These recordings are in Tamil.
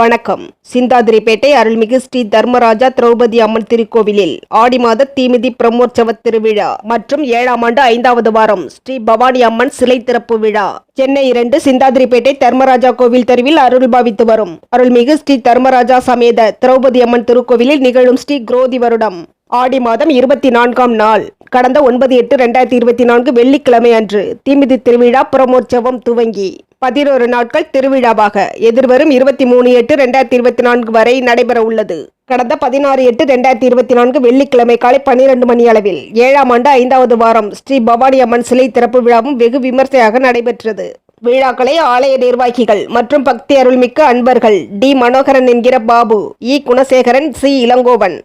வணக்கம். சிந்தாதிரிப்பேட்டை அருள்மிகு ஸ்ரீ தர்மராஜா திரௌபதி அம்மன் திருக்கோவிலில் ஆடி மாத தீமிதி பிரம்மோற்சவ திருவிழா மற்றும் ஏழாம் ஆண்டு ஐந்தாவது வாரம் ஸ்ரீ பவானி அம்மன் சிலை திறப்பு விழா. சென்னை இரண்டு சிந்தாதிரிப்பேட்டை தர்மராஜா கோவில் தெருவில் அருள் பாவித்து வரும் அருள்மிகு ஸ்ரீ தர்மராஜா சமேத திரௌபதி அம்மன் திருக்கோவிலில் நிகழும் ஸ்ரீ குரோதி வருடம். ஆடி மாதம் இருபத்தி நான்காம் நாள் கடந்த ஒன்பது எட்டு ரெண்டாயிரத்தி இருபத்தி நான்கு வெள்ளிக்கிழமை அன்று தீமிதி திருவிழா பிரமோற்சவம் துவங்கி. பதினோரு நாட்கள் திருவிழாவாக எதிர்வரும் இருபத்தி மூணு எட்டு ரெண்டாயிரத்தி இருபத்தி நான்கு வரை நடைபெற உள்ளது கடந்த பதினாறு எட்டு ரெண்டாயிரத்தி இருபத்தி நான்கு வெள்ளிக்கிழமை காலை பன்னிரண்டு மணி அளவில் ஏழாம் ஆண்டு ஐந்தாவது வாரம் ஸ்ரீ பவானி அம்மன் சிலை திறப்பு விழாவும் வெகு விமர்சையாக நடைபெற்றது. விழாக்களை ஆலய நிர்வாகிகள் மற்றும் பக்தி அருள்மிக்க அன்பர்கள் டி மனோகரன் என்கிற Babu E Gunasekaran C Elangovan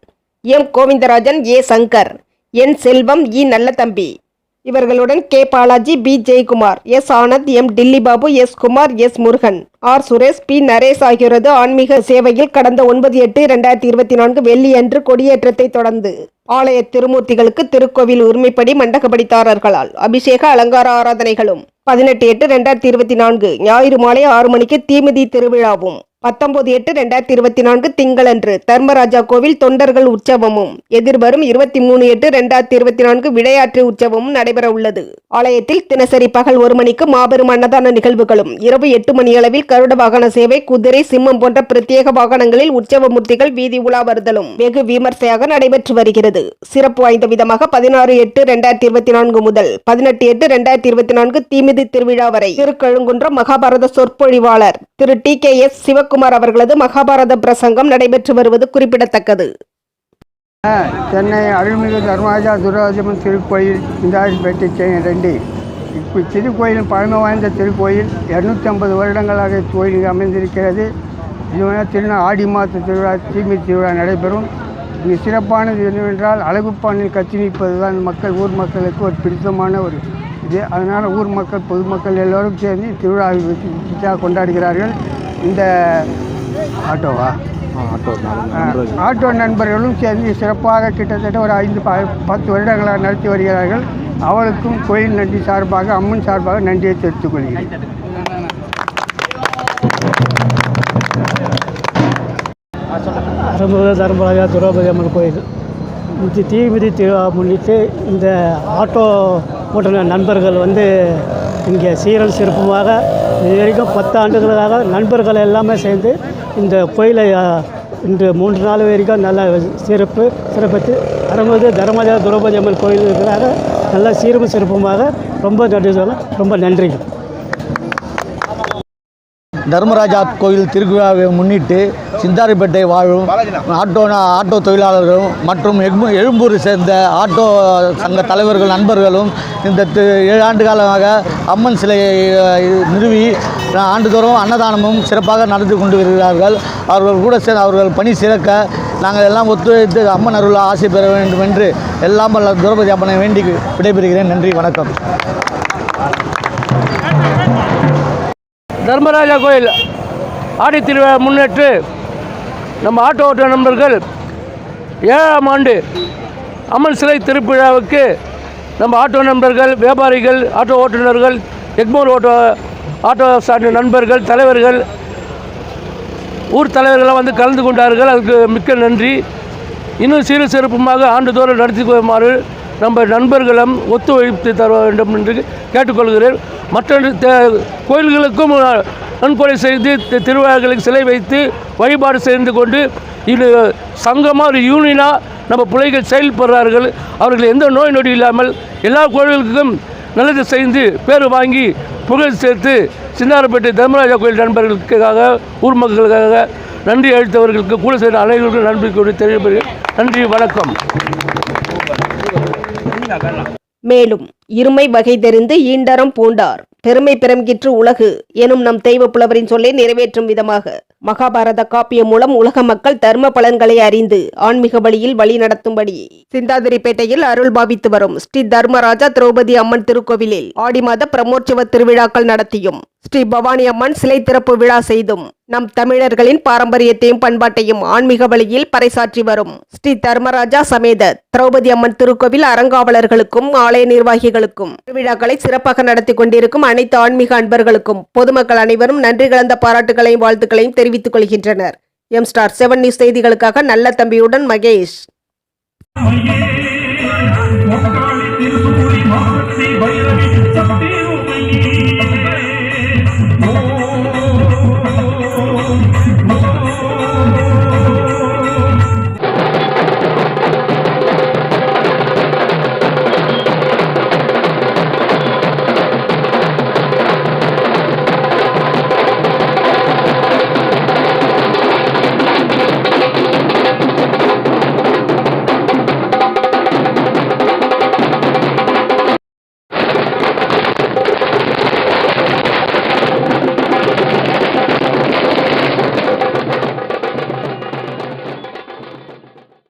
M Govindarajan A Shankar N Selvam E Nallathambi இவர்களுடன் K Balaji P Jayakumar S Anand M Dilli Babu S Kumar S Murugan R Suresh P Naresh ஆகியோரது ஆன்மீக சேவையில் கடந்த ஒன்பது எட்டு இரண்டாயிரத்தி இருபத்தி நான்கு வெள்ளியன்று கொடியேற்றத்தை தொடர்ந்து ஆலய திருமூர்த்திகளுக்கு திருக்கோவில் உரிமைப்படி மண்டகப்படித்தாரர்களால் அபிஷேக அலங்கார ஆராதனைகளும். பதினெட்டு எட்டு ரெண்டாயிரத்தி இருபத்தி நான்கு ஞாயிறு மாலை ஆறு மணிக்கு தீமிதி திருவிழாவும் பத்தொன்பது எட்டு ரெண்டாயிரத்தி இருபத்தி நான்கு திங்களன்று தர்மராஜா கோவில் தொண்டர்கள் உற்சவமும் எதிர்வரும் இருபத்தி மூணு எட்டு ரெண்டாயிரத்தி இருபத்தி நான்கு விளையாட்டு உற்சவமும் நடைபெற உள்ளது ஆலயத்தில் தினசரி பகல் ஒரு மணிக்கு மாபெரும் அன்னதான நிகழ்வுகளும் இரவு எட்டு மணி அளவில் கருட வாகன சேவை குதிரை சிம்மம் போன்ற பிரத்யேக வாகனங்களில் உற்சவ மூர்த்திகள் வீதி உலா வருதலும் வெகு விமர்சையாக நடைபெற்று வருகிறது. சிறப்பு வாய்ந்த விதமாக பதினாறு எட்டு ரெண்டாயிரத்தி இருபத்தி நான்கு முதல் பதினெட்டு எட்டு ரெண்டாயிரத்தி இருபத்தி நான்கு தீமிதி திருவிழா வரை திருக்கழுங்குன்றம் மகாபாரத சொற்பொழிவாளர் Thiru T K S Sivakumar அவர்களது மகாபாரத பிரசங்கம் நடைபெற்று வருவது குறிப்பிடத்தக்கது. சென்னை அருள்மிகு தர்மராஜா துராஜமன் திருக்கோயில் இந்தாரிப்பேட்டை சென்னை ரெண்டு. இப்போ திருக்கோயில் பழமை வாய்ந்த திருக்கோயில். இரநூத்தி ஐம்பது வருடங்களாக இக்கோயில் அமைந்திருக்கிறது. இது திருநா ஆடி மாத திருவிழா தீமி திருவிழா நடைபெறும். இங்கு சிறப்பானது என்னவென்றால் அழகுப்பானில் கத்தி நிற்பது தான் மக்கள் ஊர் மக்களுக்கு ஒரு பிடித்தமான ஒரு இது. அதனால் ஊர் மக்கள் பொதுமக்கள் எல்லோரும் சேர்ந்து திருவிழாவை கொண்டாடுகிறார்கள். இந்த ஆட்டோவா? ஆ, ஆட்டோ நண்பர்களும் சேர்ந்து சிறப்பாக கிட்டத்தட்ட ஒரு ஐந்து ப- பத்து வருடங்களாக நடத்தி வருகிறார்கள். அவளுக்கும் கோயில் நன்றி சார்பாக அம்மன் சார்பாக நன்றியை தெரிவித்துக் கொள்கிறேன். அருள்மிகு தர்மராஜா திரௌபதி அம்மன் கோயில். இந்த தீமிதி திருவிழா முன்னிட்டு இந்த ஆட்டோ ஓட்டுநர் நண்பர்கள் வந்து இங்கே சீரல் சிறப்புமாக இது வரைக்கும் பத்து ஆண்டுகளாக நண்பர்கள் எல்லாமே சேர்ந்து இந்த கோயிலை இன்று மூன்று நாள் வரைக்கும் நல்ல சிறப்பு சிறப்பித்து அருள்மிகு தர்மஜா திரௌபதி அம்மன் கோயிலுக்காக நல்ல சீரும் சிறப்புமாக ரொம்ப நன்றி சொல்ல ரொம்ப நன்றிங்க தர்மராஜா கோயில் திருவிழாவை முன்னிட்டு சிந்தாரிப்பேட்டை வாழும் ஆட்டோ ஆட்டோ தொழிலாளர்களும் மற்றும் எக்மு எழும்பூரை சேர்ந்த ஆட்டோ சங்க தலைவர்கள் நண்பர்களும் இந்த தி- ஏழு ஆண்டு காலமாக அம்மன் சிலையை நிறுவி ஆண்டுதோறும் அன்னதானமும் சிறப்பாக நடத்தி கொண்டு வருகிறார்கள் அவர்கள் கூட சேர்ந்து அவர்கள் பணி சிறக்க நாங்கள் எல்லாம் ஒத்துழைத்து அம்மன் அருள் ஆசை பெற வேண்டும் என்று எல்லாம் வல்ல திரௌபதி அம்மனை வேண்டி விடைபெறுகிறேன். நன்றி வணக்கம். தர்மராஜா கோயில் ஆடி திருவிழா முன்னிட்டு நம்ம ஆட்டோ ஓட்ட நண்பர்கள் ஏழாம் ஆண்டு அம்மன் சிலை திருவிழாவுக்கு நம்ம ஆட்டோ நண்பர்கள் வியாபாரிகள் ஆட்டோ ஓட்டுநர்கள் எக்மோர் ஓட்டோ ஆட்டோ சார்ந்த நண்பர்கள் தலைவர்கள் ஊர் தலைவர்களாக வந்து கலந்து கொண்டார்கள். அதுக்கு மிக்க நன்றி. இன்னும் சிறு சிறப்புமாக ஆண்டுதோறும் நடத்தி வருமாறு நம்ம நண்பர்களும் ஒத்துழைப்பு தர வேண்டும் என்று கேட்டுக்கொள்கிறேன். மற்ற கோயில்களுக்கும் நன்கொடை செய்து திருவிழாக்களுக்கு சிலை வைத்து வழிபாடு செய்து கொண்டு இது சங்கமாக ஒரு யூனியனாக நம்ம பிள்ளைகள் செயல்படுறார்கள். அவர்கள் எந்த நோய் நொடி இல்லாமல் எல்லா கோயில்களுக்கும் நல்லது செய்து பேர் வாங்கி புகழ் சேர்த்து சின்னாரப்பேட்டை தர்மராஜா கோயில் நண்பர்களுக்காக ஊர் மக்களுக்காக நன்றி அளித்தவர்களுக்கு கூட சேர்ந்த அனைவருக்கும் நன்றி கூறி தெரிவிப்பேன் நன்றி வணக்கம். மேலும் இருமை வகை தெரிந்து ஈண்டரம் பூண்டார். பெருமை பெரும்கிற்று உலகு எனும் நம் தெய்வ புலவரின் சொல்லை நிறைவேற்றும் விதமாக. மகாபாரத காப்பியம் மூலம் உலக மக்கள் தர்ம பலன்களை அறிந்து ஆன்மீக வழியில் வழி நடத்தும்படி சிந்தாதிரிப்பேட்டையில் அருள் பாவித்து வரும் ஸ்ரீ தர்மராஜா திரௌபதி அம்மன் திருக்கோவிலில் ஆடி மாத பிரமோற்சவ திருவிழாக்கள் நடத்தியும். ஸ்ரீ பவானி அம்மன் சிலை திறப்பு விழா செய்தும் நம் தமிழர்களின் பாரம்பரியத்தையும் பண்பாட்டையும் ஆன்மீக வழியில் பறைசாற்றி வரும் ஸ்ரீ தர்மராஜா சமேத திரௌபதி அம்மன் திருக்கோவில் அறங்காவலர்களுக்கும் ஆலய நிர்வாகிகளுக்கும் திருவிழாக்களை சிறப்பாக நடத்தி கொண்டிருக்கும் அனைத்து ஆன்மீக அன்பர்களுக்கும் பொதுமக்கள் அனைவரும் நன்றி கலந்த பாராட்டுகளையும் வாழ்த்துக்களையும் தெரிவித்துக் கொள்கின்றனர். எம் ஸ்டார் செவன் நியூஸ் செய்திகளுக்காக நல்ல தம்பியுடன் மகேஷ். மாவட்டத்தை